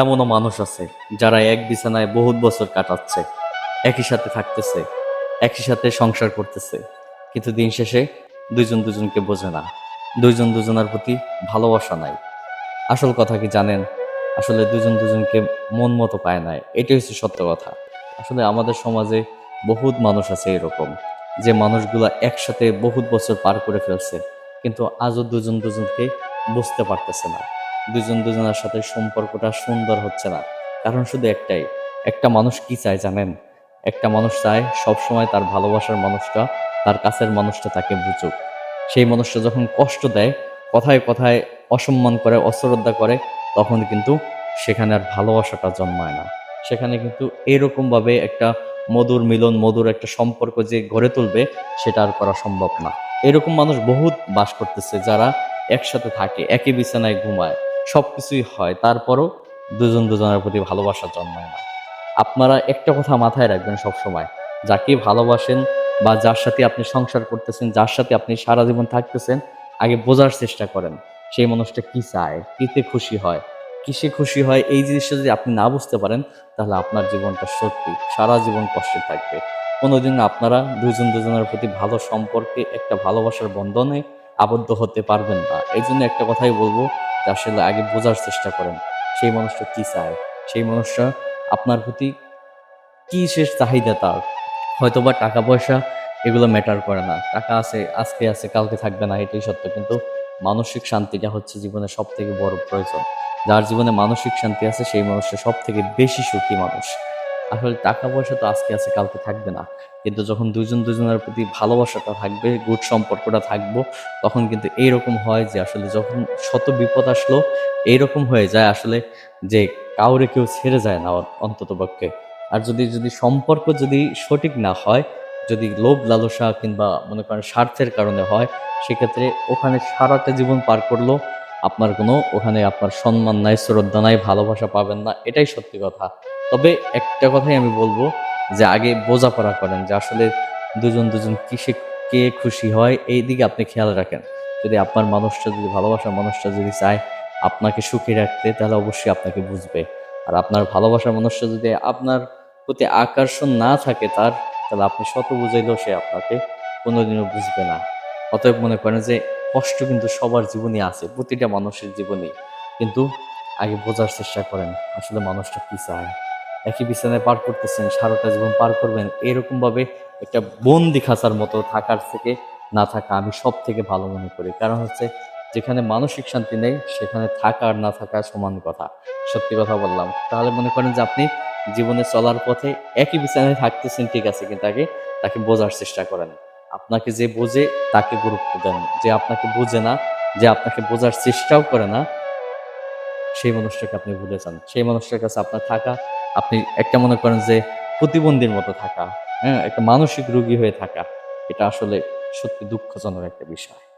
এমনও মানুষ আছে যারা এক বিছানায় বহুত বছর কাটাচ্ছে, একই সাথে থাকতেছে, একই সাথে সংসার করতেছে, কিন্তু দিন শেষে দুইজন দুজনকে বোঝে না। দুইজন দুজনের প্রতি ভালোবাসা নাই। আসল কথা কি জানেন? আসলে দুজন দুজনকে মন মতো পায় না এটাই হচ্ছে সত্য কথা। আসলে আমাদের সমাজে বহুত মানুষ আছে এরকম, যে মানুষগুলা একসাথে বহুত বছর পার করে ফেলছে, কিন্তু আজও দুজন দুজনকে বুঝতে পারতেছে না। দুজন দুজনের সাথে সম্পর্কটা সুন্দর হচ্ছে না। কারণ শুধু একটাই, একটা মানুষ কি চায় জানেন? একটা মানুষ চায় সবসময় তার ভালোবাসার মানুষটা, তার কাছের মানুষটা তাকে বুঝুক। সেই মানুষটা যখন কষ্ট দেয়, কথায় কথায় অসম্মান করে, অশ্রদ্ধা করে, তখন কিন্তু সেখানে আর ভালোবাসাটা জন্মায় না। সেখানে কিন্তু এরকমভাবে একটা মধুর মিলন, মধুর একটা সম্পর্ক যে গড়ে তুলবে, সেটা আর করা সম্ভব না। এরকম মানুষ বহুত বাস করতেছে যারা একসাথে থাকে, একই বিছানায় ঘুমায়। সব কিছুই হয়, তারপরও দুজন দুজনের প্রতি ভালোবাসা জন্মায় না। আপনারা একটা কথা মাথায় রাখবেন সব সময় যাকে ভালোবাসেন বা যার সাথে আপনি সংসার করতেছেন, যার সাথে আপনি সারা জীবন থাকতেছেন, আগে বোঝার চেষ্টা করেন, সেই মানুষটা কি চায়, কিতে খুশি হয়, কিসে খুশি হয়, এই জিনিসটা যদি আপনি না বুঝতে পারেন, তাহলে আপনার জীবনটা সত্যি সারা জীবন কষ্টে থাকবে। কোনোদিন আপনারা দুজন দুজনের প্রতি ভালো সম্পর্কে একটা ভালোবাসার বন্ধনে আবদ্ধ হতে পারবেন না। এই জন্য একটা কথাই বলব আসলে আগে বোঝার চেষ্টা করেন, সেই মানুষটা কী চায়? সেই মানুষটা আপনার প্রতি কি শেষ চাহিদা তার? হয়তোবা টাকা পয়সা এগুলো ম্যাটার করে না। টাকা আছে, আজকে আছে, কালকে থাকবে না, এটাই সত্য। কিন্তু মানসিক শান্তিটা হচ্ছে জীবনের সব থেকে বড় প্রয়োজন। যার জীবনে মানসিক শান্তি আছে, সেই মানুষটা সব থেকে বেশি সুখী মানুষ। আসলে টাকা পয়সা তো আজকে আছে, কালকে থাকবে না। কিন্তু যখন দুজন দুজনের প্রতি ভালোবাসাটা থাকবে, গুড সম্পর্কটা থাকব, তখন কিন্তু এইরকম হয় যে আসলে যখন শত বিপদ আসলো, এইরকম হয়ে যায় আসলে যে কাউরে কেউ ছেড়ে যায় না অন্তত পক্ষে। আর যদি যদি সম্পর্ক যদি সঠিক না হয়, যদি লোভ লালসা কিংবা মনে করেন স্বার্থের কারণে হয়, সেক্ষেত্রে ওখানে সারাটা জীবন পার করল, আপনার কোনো, ওখানে আপনার সম্মান নাই, শ্রদ্ধা নাই, ভালোবাসা পাবেন না, এটাই সত্যি কথা। তবে একটা কথাই আমি বলব যে আগে বোঝাপড়া করেন যে আসলে দুজন দুজন কিসে কে খুশি হয়, এই দিকে আপনি খেয়াল রাখেন। যদি আপনার মানুষটা যদি ভালোবাসার মানুষটা যদি চায় আপনাকে সুখী রাখতে, তাহলে অবশ্যই আপনাকে বুঝবে। আর আপনার ভালোবাসার মানুষটা যদি আপনার প্রতি আকর্ষণ না থাকে তার, তাহলে আপনি শত বুঝাইলেও সে আপনাকে কোনোদিনও বুঝবে না। অতএব মনে করেন যে কষ্ট কিন্তু সবার জীবনে আছে, প্রতিটা মানুষের জীবনে কিন্তু আগে বোঝার চেষ্টা করেন আসলে মানুষটা কি চায়। একই বিছানায় পার করতেছেন, সারাটা জীবন পার করবেন এরকম ভাবে একটা বন্দি খাঁচার মতো থাকার থেকে না থাকা আমি সব থেকে ভালো মনে করি। কারণ হচ্ছে যেখানে মানসিক শান্তি নেই, সেখানে থাকা আর না থাকা সমান কথা। সত্যি কথা বললাম। তাহলে মনে করেন যে আপনি জীবনে চলার পথে একই বিছানায় থাকতেছেন, ঠিক আছে, কিন্তু আগে তাকে বোঝার চেষ্টা করেন। আপনাকে যে বোঝে, তাকে গুরুত্ব দেন। যে আপনাকে বোঝে না, যে আপনাকে বোঝার চেষ্টাও করে না, সেই মানুষটাকে আপনি ভুলে যান। সেই মানুষটার কাছে আপনার থাকা আপনি একটা মনে করেন যে প্রতিবন্ধীর মতো থাকা হ্যাঁ? একটা মানসিক রোগী হয়ে থাকা, এটা আসলে সত্যি দুঃখজনক একটা বিষয়।